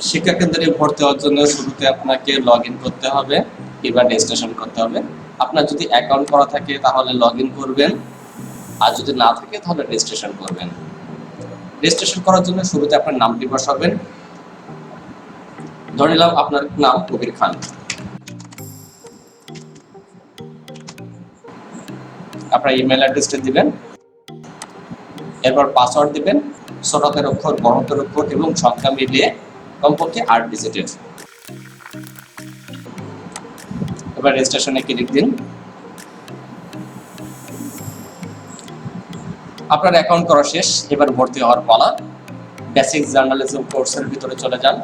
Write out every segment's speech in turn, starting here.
শিক্ষা কেন্দ্রে ভর্তি হওয়ার জন্য শুরুতে আপনাকে লগ করতে হবে, কিংবা রেজিস্ট্রেশন করতে হবে। আপনার যদি অ্যাকাউন্ট করা থাকে, তাহলে লগ করবেন। আর যদি না থাকে, তাহলে রেজিস্ট্রেশন করবেন। রেজিস্ট্রেশন করার জন্য শুরুতে আপনার নামটি বসাবেন। ধরে নিলাম আপনার নাম কবির খান। আপনার ইমেল অ্যাড্রেসটা দিবেন। এরপর পাসওয়ার্ড দিবেন। ছোট হাতের অক্ষর বড় হাতের অক্ষর এবং সংখ্যা মিলিয়ে কমপক্ষে আট ডিজিটের। এবার রেজিস্ট্রেশনে ক্লিক দিন। আপনার অ্যাকাউন্ট করা শেষ, এবার ভর্তি হওয়ার পালা। বেসিক জার্নালিজম কোর্সের ভিতরে চলে যান।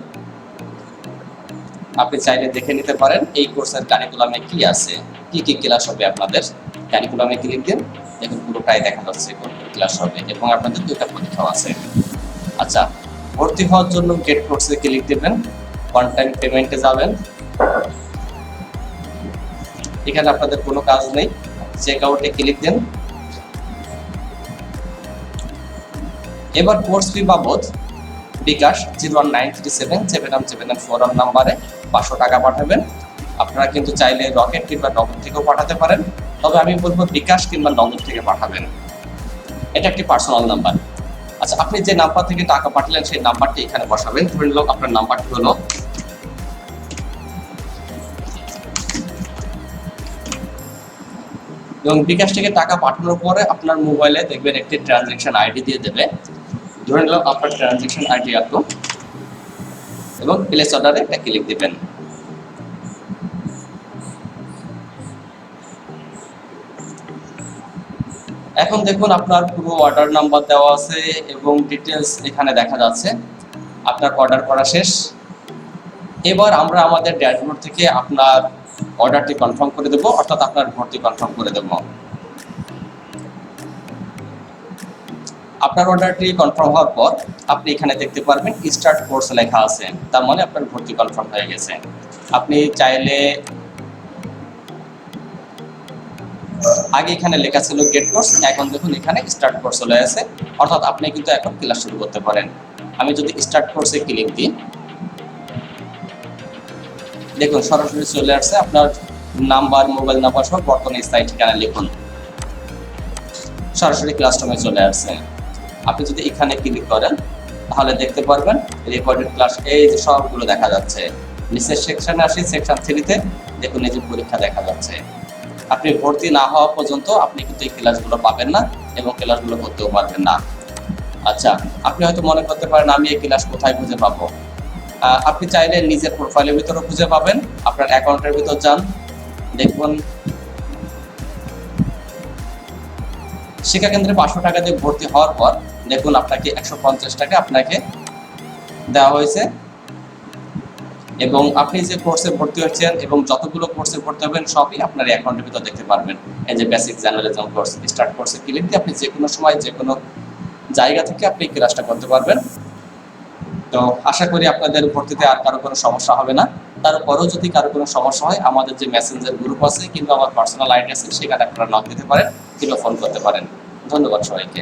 আপনি চাইলে দেখে নিতে পারেন, এই কোর্সের কারিকুলামে কি আছে, কি কি ক্লাস হবে আপনাদের। কারিকুলামে ক্লিক দিন, দেখুন পুরোটাই দেখা যাচ্ছে কোন ক্লাস হবে, এবং আপনাদের দুইটা পরীক্ষাও আছে। আচ্ছা ভর্তি হওয়ার জন্য গেট কোর্সে ক্লিক দিবেন ওয়ান টাইম পেমেন্টে যাবেন। এখানে আপনাদের কোনো কাজ নেই চেক আউটে ক্লিক দেন। এবার কোর্স ফি বাবদ bKash zero one nine three seven seven one seven four one নাম্বারে পাঁচশো টাকা পাঠাবেন। আপনারা কিন্তু চাইলে রকেট কিংবা নগদ থেকেও পাঠাতে পারেন। তবে আমি বলব বিকাশ কিংবা নগদ থেকে পাঠাবেন। এটা একটি পার্সোনাল নাম্বার আচ্ছা আপনি যে নাম্বার থেকে টাকা পাঠালেন সেই নাম্বারটি এখানে বসাবেন। ধরে নিলাম আপনার নাম্বারটি হলো এবং বিকাশ থেকে টাকা পাঠানোর পরে আপনার মোবাইলে দেখবেন একটি ট্রানজেকশন আইডি দিয়ে দেবে। ধরে নিলাম আপনার ট্রানজেকশন আইডি এত এবং প্লেস অর্ডারে একটা ক্লিক দিবেন। এখন দেখুন আপনার পুরো অর্ডার নাম্বার দেওয়া আছে এবং ডিটেলস এখানে দেখা যাচ্ছে। আপনার অর্ডার করা শেষ। এবার আমরা আমাদের ড্যাশবোর্ড থেকে আপনার অর্ডারটি কনফার্ম করে দেবো, অর্থাৎ আপনার ভর্তি কনফার্ম করে দেবো। আপনার অর্ডারটি কনফার্ম হওয়ার পর আপনি এখানে দেখতে পারবেন স্টার্ট কোর্স লেখা আছে। তার মানে আপনার ভর্তি কনফার্ম হয়ে গেছে। আপনি চাইলে আগে এখানে লেখা ছিল গেট কোর্স এখন দেখুন এখানে স্টার্ট কোর্স চলে আছে অর্থাৎ আপনি কিন্তু এখন ক্লাস শুরু করতে পারেন। আমি যদি স্টার্ট কোর্সে ক্লিক দিই, দেখুন সরাসরি চলে আসছে আপনার নাম্বার মোবাইল নাম্বার সব বর্তমানে স্থায়ী ঠিকানা লিখুন। সরাসরি ক্লাসরুমে চলে আসছে। আপনি যদি এখানে ক্লিক করেন, তাহলে দেখতে পারবেন রেকর্ডেড ক্লাস এই যে সবগুলো দেখা যাচ্ছে। নিচের সেকশনে আসি সেকশন থ্রিতে দেখুন এই যে পরীক্ষা দেখা যাচ্ছে। আপনি ভর্তি না হওয়া পর্যন্ত আপনি কিন্তু এই ক্লাসগুলো পাবেন না এবং ক্লাসগুলো করতেও পারবেন না। আচ্ছা আপনি হয়তো মনে করতে পারেন, আমি এই ক্লাস কোথায় খুঁজে পাবো? আপনি চাইলে নিজের প্রোফাইলের ভিতরে খুঁজে পাবেন, আপনার অ্যাকাউন্টের ভিতর যান, দেখুন। শিক্ষা কেন্দ্রে পাঁচশো টাকা দিয়ে ভর্তি হওয়ার পর, দেখুন আপনাকে একশো পঞ্চাশ টাকা আপনাকে দেওয়া হয়েছে। এবং আপনি যে কোর্সে ভর্তি হচ্ছেন এবং যতগুলো কোর্সে ভর্তি হবেন, সবই আপনার অ্যাকাউন্টের ভিতর দেখতে পারবেন। এই যে বেসিক জার্নালিজম কোর্স স্টার্ট কোর্সে ক্লিক দিয়ে আপনি যে কোনো সময় যে কোনো জায়গা থেকে আপনি ক্লাসটা করতে পারবেন। তো আশা করি আপনাদের ভর্তিতে আর কারও কোনো সমস্যা হবে না। তারপরেও যদি কারও কোনো সমস্যা হয়, আমাদের যে মেসেঞ্জার গ্রুপ আছে কিংবা আমার পার্সোনাল আইডি আছে, সেখানে আপনারা নক দিতে পারেন কিংবা ফোন করতে পারেন। ধন্যবাদ সবাইকে।